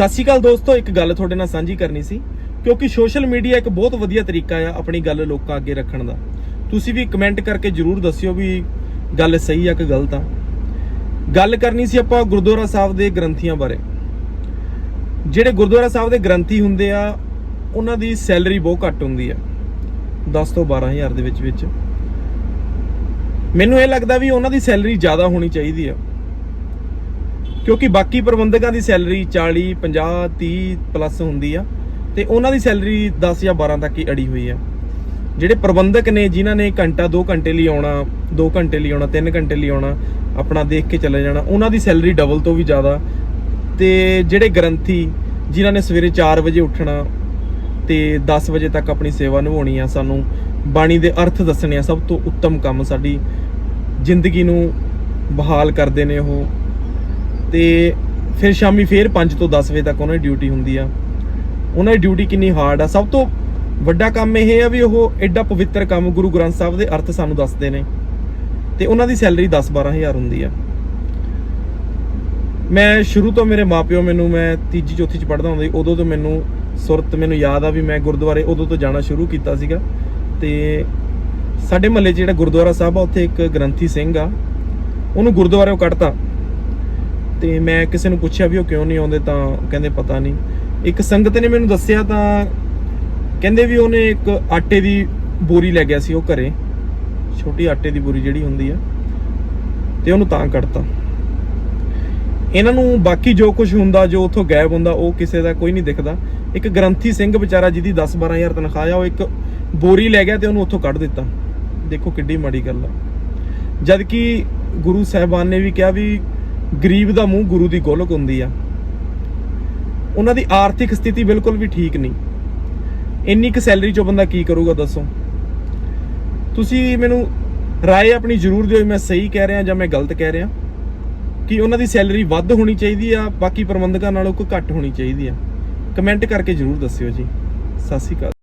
ਸਤਿ ਸ਼੍ਰੀ ਅਕਾਲ ਦੋਸਤੋ, ਇੱਕ ਗੱਲ ਤੁਹਾਡੇ ਨਾਲ ਸਾਂਝੀ ਕਰਨੀ ਸੀ, ਕਿਉਂਕਿ ਸੋਸ਼ਲ ਮੀਡੀਆ ਇੱਕ ਬਹੁਤ ਵਧੀਆ ਤਰੀਕਾ ਆ ਆਪਣੀ ਗੱਲ ਲੋਕਾਂ ਅੱਗੇ ਰੱਖਣ ਦਾ। ਤੁਸੀਂ ਵੀ ਕਮੈਂਟ ਕਰਕੇ ਜਰੂਰ ਦੱਸਿਓ ਵੀ ਗੱਲ ਸਹੀ ਆ ਕਿ ਗਲਤ ਆ। ਗੱਲ ਕਰਨੀ ਸੀ ਆਪਾਂ ਗੁਰਦੁਆਰਾ ਸਾਹਿਬ ਦੇ ਗ੍ਰੰਥੀਆਂ ਬਾਰੇ। ਜਿਹੜੇ ਗੁਰਦੁਆਰਾ ਸਾਹਿਬ ਦੇ ਗ੍ਰੰਥੀ ਹੁੰਦੇ ਆ, ਉਹਨਾਂ ਦੀ ਸੈਲਰੀ ਬਹੁਤ ਘੱਟ ਹੁੰਦੀ ਆ 10 ਤੋਂ 12000 ਦੇ ਵਿੱਚ ਵਿੱਚ। ਮੈਨੂੰ ਇਹ ਲੱਗਦਾ ਵੀ ਉਹਨਾਂ ਦੀ ਸੈਲਰੀ ਜ਼ਿਆਦਾ ਹੋਣੀ ਚਾਹੀਦੀ ਆ। ਕਿਉਂਕਿ ਬਾਕੀ ਪ੍ਰਬੰਧਕਾਂ ਦੀ ਸੈਲਰੀ 40 50 30 ਪਲੱਸ ਹੁੰਦੀ ਆ ਤੇ ਉਹਨਾਂ ਦੀ ਸੈਲਰੀ 10 ਜਾਂ 12 ਤੱਕ ਹੀ ਅੜੀ ਹੋਈ ਆ। ਜਿਹੜੇ ਪ੍ਰਬੰਧਕ ਨੇ, ਜਿਨ੍ਹਾਂ ਨੇ ਘੰਟਾ 2 ਘੰਟੇ ਲਈ ਆਉਣਾ 2 ਘੰਟੇ ਲਈ ਆਉਣਾ 3 ਘੰਟੇ ਲਈ ਆਉਣਾ, ਆਪਣਾ ਦੇਖ ਕੇ ਚਲੇ ਜਾਣਾ, ਉਹਨਾਂ ਦੀ ਸੈਲਰੀ ਡਬਲ ਤੋਂ ਵੀ ਜ਼ਿਆਦਾ। ਤੇ ਜਿਹੜੇ ਗ੍ਰੰਥੀ, ਜਿਨ੍ਹਾਂ ਨੇ ਸਵੇਰੇ 4 ਵਜੇ ਉੱਠਣਾ ਤੇ 10 ਵਜੇ ਤੱਕ ਆਪਣੀ ਸੇਵਾ ਨਿਭਾਉਣੀ ਆ, ਸਾਨੂੰ ਬਾਣੀ ਦੇ ਅਰਥ ਦੱਸਣੇ ਆ, ਸਭ ਤੋਂ ਉੱਤਮ ਕੰਮ ਸਾਡੀ ਜ਼ਿੰਦਗੀ ਨੂੰ ਬਹਾਲ ਕਰਦੇ ਨੇ ਉਹ। ਤੇ ਫਿਰ ਸ਼ਾਮੀ ਫੇਰ 5 ਤੋਂ 10 ਵਜੇ ਤੱਕ ਉਹਨਾਂ ਦੀ ਡਿਊਟੀ ਹੁੰਦੀ ਆ। ਉਹਨਾਂ ਦੀ ਡਿਊਟੀ ਕਿੰਨੀ ਹਾਰਡ ਆ। ਸਭ ਤੋਂ ਵੱਡਾ ਕੰਮ ਇਹ ਆ ਵੀ ਉਹ ਐਡਾ ਪਵਿੱਤਰ ਕੰਮ ਗੁਰੂ ਗ੍ਰੰਥ ਸਾਹਿਬ ਦੇ ਅਰਥ ਸਾਨੂੰ ਦੱਸਦੇ ਨੇ। ਤੇ ਉਹਨਾਂ ਦੀ ਸੈਲਰੀ 10-12000 ਹੁੰਦੀ ਆ। ਮੈਂ ਸ਼ੁਰੂ ਤੋਂ ਮੇਰੇ ਮਾਪਿਓ ਮੈਨੂੰ ਮੈਂ ਤੀਜੀ ਚੌਥੀ ਚ ਪੜ੍ਹਦਾ ਹੁੰਦਾ ਸੀ, ਉਦੋਂ ਤੋਂ ਮੈਨੂੰ ਸੁਰਤ ਮੈਨੂੰ ਯਾਦ ਆ ਵੀ ਮੈਂ ਗੁਰਦੁਆਰੇ ਉਦੋਂ ਤੋਂ ਜਾਣਾ ਸ਼ੁਰੂ ਕੀਤਾ ਸੀਗਾ। ਤੇ ਸਾਡੇ ਮਹੱਲੇ 'ਚ ਜਿਹੜਾ ਗੁਰਦੁਆਰਾ ਸਾਹਿਬ ਆ, ਉੱਥੇ ਇੱਕ ਗ੍ਰੰਥੀ ਸਿੰਘ ਆ। ਉਹਨੂੰ ਗੁਰਦੁਆਰਿਓਂ ਕੱਢਤਾ। ਤੇ ਮੈਂ ਕਿਸੇ ਨੂੰ ਪੁੱਛਿਆ ਵੀ ਉਹ ਕਿਉਂ ਨਹੀਂ ਆਉਂਦੇ ਤਾਂ ਕਹਿੰਦੇ ਪਤਾ ਨਹੀਂ। ਇੱਕ ਸੰਗਤ ਨੇ ਮੈਨੂੰ ਦੱਸਿਆ ਤਾਂ ਕਹਿੰਦੇ ਵੀ ਉਹਨੇ ਇੱਕ ਆਟੇ ਦੀ ਬੋਰੀ ਲੈ ਗਿਆ ਸੀ ਉਹ ਘਰੇ। ਛੋਟੀ ਆਟੇ ਦੀ ਬੋਰੀ ਜਿਹੜੀ ਹੁੰਦੀ ਆ। ਤੇ ਉਹਨੂੰ ਤਾਂ ਕੱਢਤਾ। ਇਹਨਾਂ ਨੂੰ ਬਾਕੀ ਜੋ ਕੁਝ ਹੁੰਦਾ, ਜੋ ਉਥੋਂ ਗਾਇਬ ਹੁੰਦਾ, ਉਹ ਕਿਸੇ ਦਾ ਕੋਈ ਨਹੀਂ ਦਿਖਦਾ। ਇੱਕ ਗ੍ਰੰਥੀ ਸਿੰਘ ਵਿਚਾਰਾ ਜਿਹਦੀ 10 12000 ਤਨਖਾਹ ਆ, ਉਹ ਇੱਕ ਬੋਰੀ ਲੈ ਗਿਆ ਤੇ ਉਹਨੂੰ ਉੱਥੋਂ ਕੱਢ ਦਿੱਤਾ। ਦੇਖੋ ਕਿੱਡੀ ਮਾੜੀ ਗੱਲ ਆ। ਜਦ ਕਿ ਗੁਰੂ ਸਾਹਿਬਾਨ ਨੇ ਵੀ ਕਿਹਾ ਵੀ ਗਰੀਬ ਦਾ ਮੂੰਹ ਗੁਰੂ ਦੀ ਗੋਲਕ ਹੁੰਦੀ ਆ। ਉਹਨਾਂ ਦੀ ਆਰਥਿਕ ਸਥਿਤੀ ਬਿਲਕੁਲ ਵੀ ਠੀਕ ਨਹੀਂ। ਇੰਨੀ ਕੁ ਸੈਲਰੀ ਚੋਂ ਬੰਦਾ ਕੀ ਕਰੂਗਾ ਦੱਸੋ? ਤੁਸੀਂ ਮੈਨੂੰ ਰਾਏ ਆਪਣੀ ਜ਼ਰੂਰ ਦਿਓ ਮੈਂ ਸਹੀ ਕਹਿ ਰਿਹਾ ਜਾਂ ਮੈਂ ਗਲਤ ਕਹਿ ਰਿਹਾ। ਕਿ ਉਹਨਾਂ ਦੀ ਸੈਲਰੀ ਵੱਧ ਹੋਣੀ ਚਾਹੀਦੀ ਆ, ਬਾਕੀ ਪ੍ਰਬੰਧਕਾਂ ਨਾਲੋਂ ਕੋਈ ਘੱਟ ਹੋਣੀ ਚਾਹੀਦੀ ਆ। ਕਮੈਂਟ ਕਰਕੇ ਜ਼ਰੂਰ ਦੱਸਿਓ ਜੀ। ਸਤਿ ਸ਼੍ਰੀ ਅਕਾਲ।